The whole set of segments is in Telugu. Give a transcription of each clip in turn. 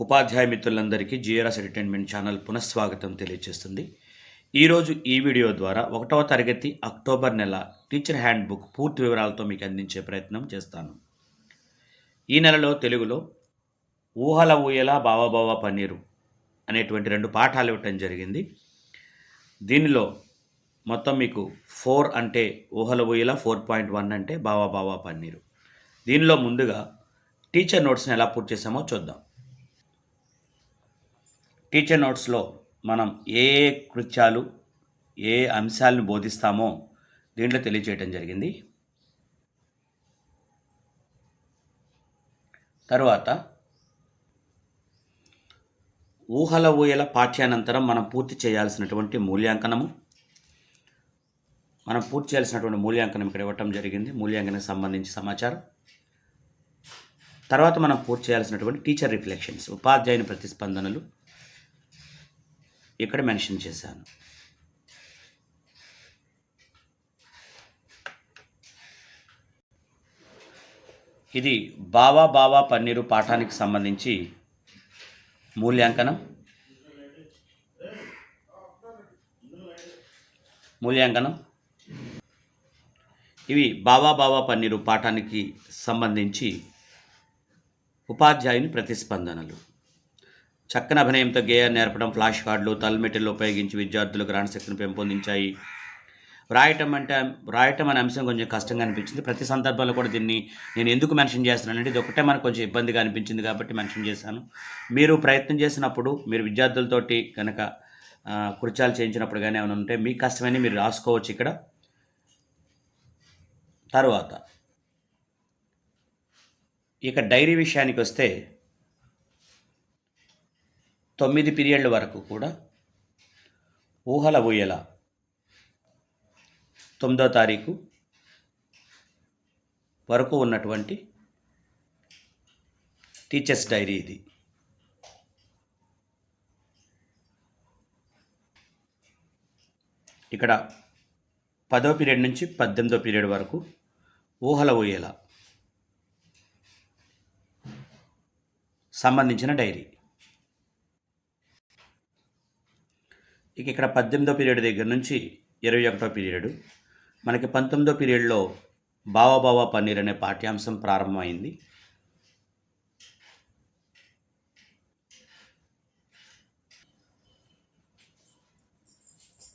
ఉపాధ్యాయ మిత్రులందరికీ జిఆర్ఎస్ ఎంటర్టైన్మెంట్ ఛానల్ పునఃస్వాగతం తెలియజేస్తుంది ఈరోజు ఈ వీడియో ద్వారా ఒకటవ తరగతి అక్టోబర్ నెల టీచర్ హ్యాండ్ బుక్ పూర్తి వివరాలతో మీకు అందించే ప్రయత్నం చేస్తాను. ఈ నెలలో తెలుగులో ఊహల ఊయల బావబావ పన్నీరు అనేటువంటి రెండు పాఠాలు ఇవ్వటం జరిగింది. దీనిలో మొత్తం మీకు ఫోర్ అంటే ఊహల ఊయల ఫోర్ పాయింట్ వన్ అంటే బావా బావా పన్నీరు. దీనిలో ముందుగా టీచర్ నోట్స్ని ఎలా పూర్తి చేసామో చూద్దాం. టీచర్ నోట్స్లో మనం ఏ ఏ కృత్యాలు ఏ అంశాలను బోధిస్తామో దీంట్లో తెలియచేయటం జరిగింది. తరువాత ఊహల ఊయల పాఠ్యానంతరం మనం పూర్తి చేయాల్సినటువంటి మూల్యాంకనము. మనం పూర్తి చేయాల్సినటువంటి మూల్యాంకనం ఇక్కడ ఇవ్వటం జరిగింది. మూల్యాంకనం సంబంధించి సమాచారం. తర్వాత మనం పూర్తి చేయాల్సినటువంటి టీచర్ రిఫ్లెక్షన్స్ ఉపాధ్యాయుని ప్రతిస్పందనలు ఇక్కడ మెన్షన్ చేశాను. ఇది బావా బావా పన్నీరు పాఠానికి సంబంధించి మూల్యాంకనం. మూల్యాంకనం. ఇవి బావా బావా పన్నీరు పాఠానికి సంబంధించి ఉపాధ్యాయుని ప్రతిస్పందనలు. చక్కని అభినయంతో గేయాన్ని నేర్పడం ఫ్లాష్ కార్డులు తలమెట్టెలు ఉపయోగించి విద్యార్థులు గ్రహణశక్తిని పెంపొందించాయి. వ్రాయటం అంటే వ్రాయటం అనే అంశం కొంచెం కష్టంగా అనిపించింది. ప్రతి సందర్భంలో కూడా దీన్ని నేను ఎందుకు మెన్షన్ చేస్తున్నానంటే ఇది ఒకటే మనకు కొంచెం ఇబ్బందిగా అనిపించింది కాబట్టి మెన్షన్ చేశాను. మీరు ప్రయత్నం చేసినప్పుడు మీరు విద్యార్థులతోటి కనుక కృత్యాలు చేయించినప్పుడు కానీ ఏమైనా ఉంటే మీ కష్టమని మీరు రాసుకోవచ్చు ఇక్కడ. తర్వాత ఇక డైరీ విషయానికి వస్తే తొమ్మిది పీరియడ్ల వరకు కూడా ఊహల ఊయల. తొమ్మిదో తారీఖు వరకు ఉన్నటువంటి టీచర్స్ డైరీ ఇది. ఇక్కడ పదో పీరియడ్ నుంచి పద్దెనిమిదో పీరియడ్ వరకు ఊహల ఊయల సంబంధించిన డైరీ. ఇక ఇక్కడ పద్దెనిమిదో పీరియడ్ దగ్గర నుంచి ఇరవై ఒకటో పీరియడ్. మనకి పంతొమ్మిదో పీరియడ్లో బావా పన్నీర్ అనే పాఠ్యాంశం ప్రారంభమైంది.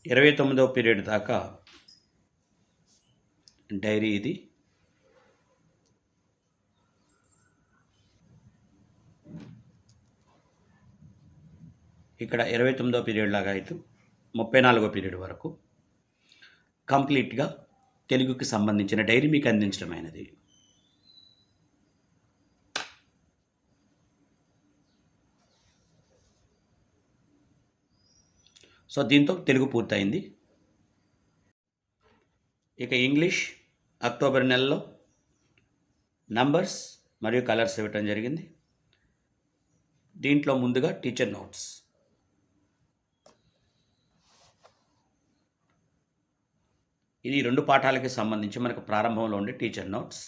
ఇరవై తొమ్మిదో పీరియడ్ దాకా డైరీ ఇది. ఇక్కడ ఇరవై తొమ్మిదో పీరియడ్ లాగా అయితే ముప్పై నాలుగో పీరియడ్ వరకు కంప్లీట్గా తెలుగుకి సంబంధించిన డైరీ మీకు అందించడమైనది సో దీంతో తెలుగు పూర్తయింది. ఇక ఇంగ్లీష్ అక్టోబర్ నెలలో నంబర్స్ మరియు కలర్స్ ఇవ్వటం జరిగింది. దీంట్లో ముందుగా టీచర్ నోట్స్. ఇది రెండు పాఠాలకి సంబంధించి మనకు ప్రారంభంలో ఉండే టీచర్ నోట్స్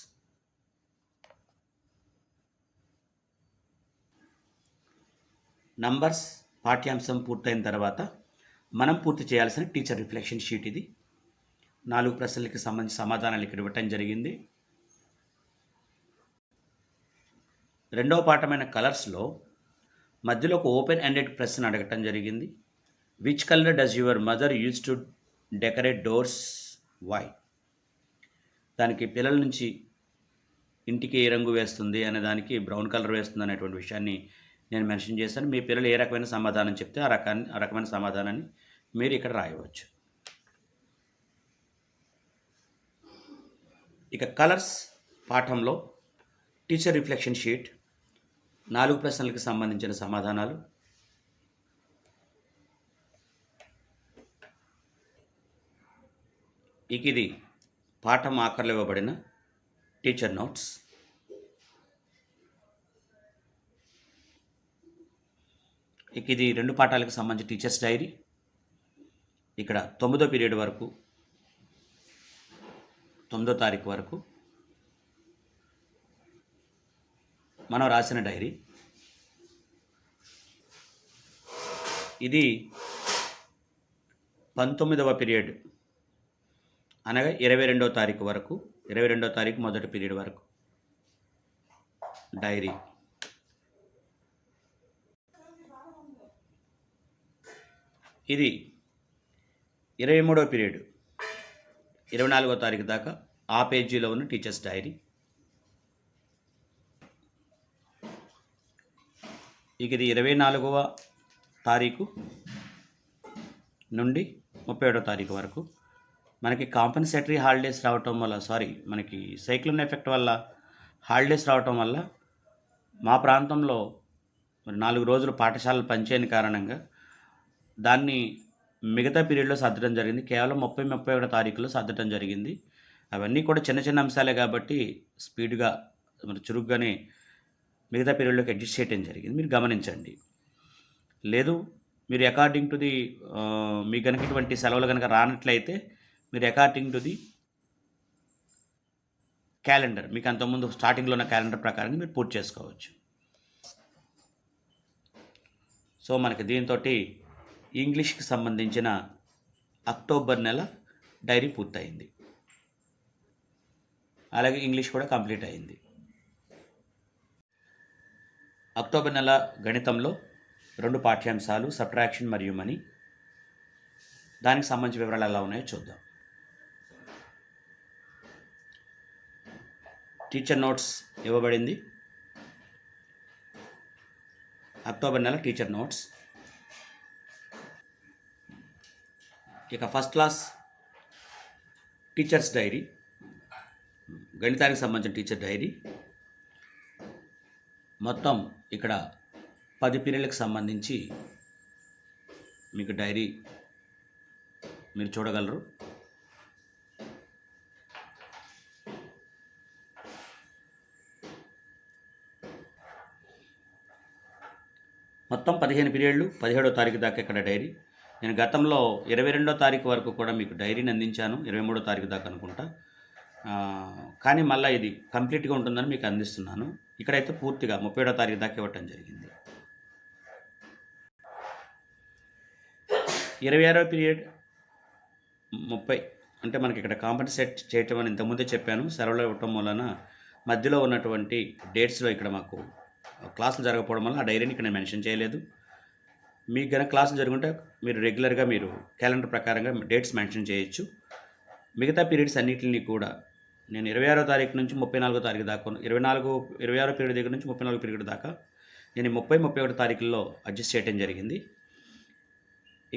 నంబర్స్ పాఠ్యాంశం పూర్తయిన తర్వాత మనం పూర్తి చేయాల్సిన టీచర్ రిఫ్లెక్షన్ షీట్ ఇది. నాలుగు ప్రశ్నలకి సంబంధించి సమాధానాలు ఇక్కడ ఇవ్వటం జరిగింది. రెండవ పాఠమైన కలర్స్లో మధ్యలో ఒక ఓపెన్ ఎండెడ్ ప్రశ్న అడగటం జరిగింది. Which colour does your mother use to decorate doors why దానికి పిల్లల నుంచి ఇంటికి ఏ రంగు వేస్తుంది అనే దానికి బ్రౌన్ కలర్ వేస్తుంది అనేటువంటి విషయాన్ని నేను మెన్షన్ చేశాను. మీ పిల్లలు ఏ రకమైన సమాధానం చెప్తే ఆ రకాన్ని ఆ రకమైన సమాధానాన్ని మీరు ఇక్కడ రాయవచ్చు. ఇక కలర్స్ పాఠంలో టీచర్ రిఫ్లెక్షన్ షీట్ నాలుగు ప్రశ్నలకు సంబంధించిన సమాధానాలు ఇక ఇది పాఠం ఆఖరిలో ఇవ్వబడిన టీచర్ నోట్స్ ఇక ఇది రెండు పాఠాలకు సంబంధించి టీచర్స్ డైరీ ఇక్కడ తొమ్మిదో పీరియడ్ వరకు తొమ్మిదో తారీఖు వరకు మనం రాసిన డైరీ ఇది పంతొమ్మిదవ పీరియడ్ అనగా ఇరవై రెండవ తారీఖు వరకు ఇరవై రెండవ తారీఖు మొదటి పీరియడ్ వరకు. డైరీ. ఇది ఇరవై మూడవ పీరియడ్. ఇరవై నాలుగో తారీఖు దాకా ఆ పేజీలో ఉన్న టీచర్స్ డైరీ. ఇక ఇది ఇరవై నాలుగవ తారీఖు నుండి ముప్పై ఏడవ తారీఖు వరకు. మనకి కాంపెన్సేటరీ హాలిడేస్ రావటం వల్ల సారీ మనకి సైక్లోన్ ఎఫెక్ట్ వల్ల హాలిడేస్ రావటం వల్ల మా ప్రాంతంలో మరి నాలుగు రోజులు పాఠశాలలు పనిచేయని కారణంగా దాన్ని మిగతా పీరియడ్లో సర్దడం జరిగింది. కేవలం ముప్పై ముప్పై ఒకటో తారీఖులో సర్దడం జరిగింది. అవన్నీ కూడా చిన్న చిన్న అంశాలే కాబట్టి స్పీడ్గా మరి చురుగ్గానే మిగతా పీరియడ్లోకి అడ్జస్ట్ చేయడం జరిగింది. మీరు గమనించండి. లేదు మీరు అకార్డింగ్ టు ది మీ కనుక ఇటువంటి సెలవులు కనుక రానట్లయితే మీరు అకార్డింగ్ టు ది క్యాలెండర్ మీకు అంతకుముందు స్టార్టింగ్లో ఉన్న క్యాలెండర్ ప్రకారంగా మీరు పూర్తి చేసుకోవచ్చు. సో మనకి దీంతో ఇంగ్లీష్కి సంబంధించిన అక్టోబర్ నెల డైరీ పూర్తయింది. అలాగే ఇంగ్లీష్ కూడా కంప్లీట్ అయింది. అక్టోబర్ నెల గణితంలో రెండు పాఠ్యాంశాలు సబ్ట్రాక్షన్ మరియు మనీ దానికి సంబంధించిన వివరాలు ఎలా ఉన్నాయో చూద్దాం. టీచర్ నోట్స్ ఇవ్వబడింది. అక్టోబర్ నెల టీచర్ నోట్స్ ఇక ఫస్ట్ క్లాస్ టీచర్స్ డైరీ గణితానికి సంబంధించిన టీచర్ డైరీ మొత్తం ఇక్కడ పది పీరియడ్లకు సంబంధించి మీకు డైరీ మీరు చూడగలరు. మొత్తం పదిహేను పీరియడ్లు పదిహేడో తారీఖు దాకా ఇక్కడ డైరీ. నేను గతంలో ఇరవై రెండో తారీఖు వరకు కూడా మీకు డైరీని అందించాను ఇరవై మూడో తారీఖు దాకా అనుకుంటా. కానీ మళ్ళీ ఇది కంప్లీట్గా ఉంటుందని మీకు అందిస్తున్నాను. ఇక్కడైతే పూర్తిగా ముప్పై ఏడో తారీఖు దాకా ఇవ్వటం జరిగింది. ఇరవై ఆరో పీరియడ్ ముప్పై. అంటే మనకి ఇక్కడ కాంపన్సేట్ చేయటం అని ఇంతకుముందే చెప్పాను. సెలవులు ఇవ్వటం వలన మధ్యలో ఉన్నటువంటి డేట్స్లో ఇక్కడ మాకు క్లాసులు జరగకపోవడం వల్ల ఆ డైరీని ఇక్కడ నేను మెన్షన్ చేయలేదు. మీకు కనుక క్లాసులు జరుగుంటే మీరు రెగ్యులర్గా మీరు క్యాలెండర్ ప్రకారంగా డేట్స్ మెన్షన్ చేయొచ్చు. మిగతా పీరియడ్స్ అన్నిటిని కూడా నేను ఇరవై ఆరో తారీఖు నుంచి ముప్పై నాలుగో తారీఖు దాకా ఇరవై నాలుగు ఇరవై ఆరో పీరియడ్ దగ్గర నుంచి ముప్పై నాలుగు పీరియడ్ దాకా నేను ముప్పై ముప్పై ఒకటి తారీఖుల్లో అడ్జస్ట్ చేయడం జరిగింది.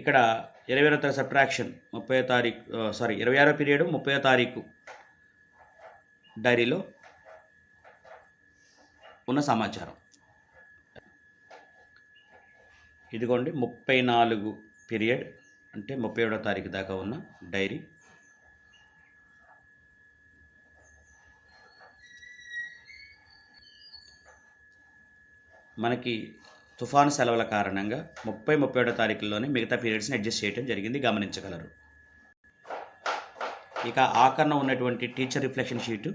ఇక్కడ ఇరవై ఆరో తారీఖు సబ్ట్రాక్షన్ ముప్పై తారీఖు సారీ ఇరవై ఆరో పీరియడ్ ముప్పై తారీఖు డైరీలో ఉన్న సమాచారం. ఇదిగోండి ముప్పై నాలుగు పీరియడ్ అంటే ముప్పై ఏడో తారీఖు దాకా ఉన్న డైరీ. మనకి తుఫాను సెలవుల కారణంగా ముప్పై ముప్పై ఏడో తారీఖుల్లోనే మిగతా పీరియడ్స్ని అడ్జస్ట్ చేయడం జరిగింది గమనించగలరు. ఇక ఆకరణ ఉన్నటువంటి టీచర్ రిఫ్లెక్షన్ షీటు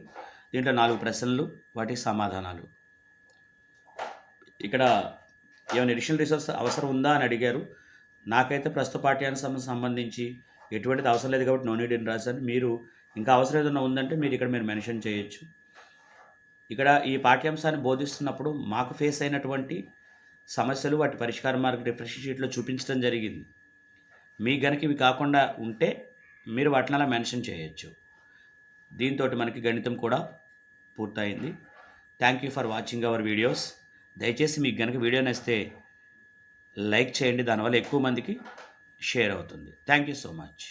దీంట్లో నాలుగు ప్రశ్నలు వాటికి సమాధానాలు. ఇక్కడ ఏమైనా అడిషనల్ రిసోర్స్ అవసరం ఉందా అని అడిగారు. నాకైతే ప్రస్తుత పాఠ్యాంశం సంబంధించి ఎటువంటిది అవసరం లేదు కాబట్టి నో నీడ్ అని రాశాను. మీరు ఇంకా అవసరం ఏదైనా ఉందంటే మీరు ఇక్కడ మీరు మెన్షన్ చేయొచ్చు. ఇక్కడ ఈ పాఠ్యాంశాన్ని బోధిస్తున్నప్పుడు మాకు ఫేస్ అయినటువంటి సమస్యలు వాటి పరిష్కార మార్గం రిఫ్రెష్ షీట్లో చూపించడం జరిగింది. మీ గనక ఇవి కాకుండా ఉంటే మీరు వాటిని అలా మెన్షన్ చేయొచ్చు. దీంతో మనకి గణితం కూడా పూర్తయింది. Thank you for watching our videos దయచేసి మీకు గనక వీడియో నచ్చితే లైక్ చేయండి దానివల్ల ఎక్కువ మందికి షేర్ అవుతుంది. Thank you so much.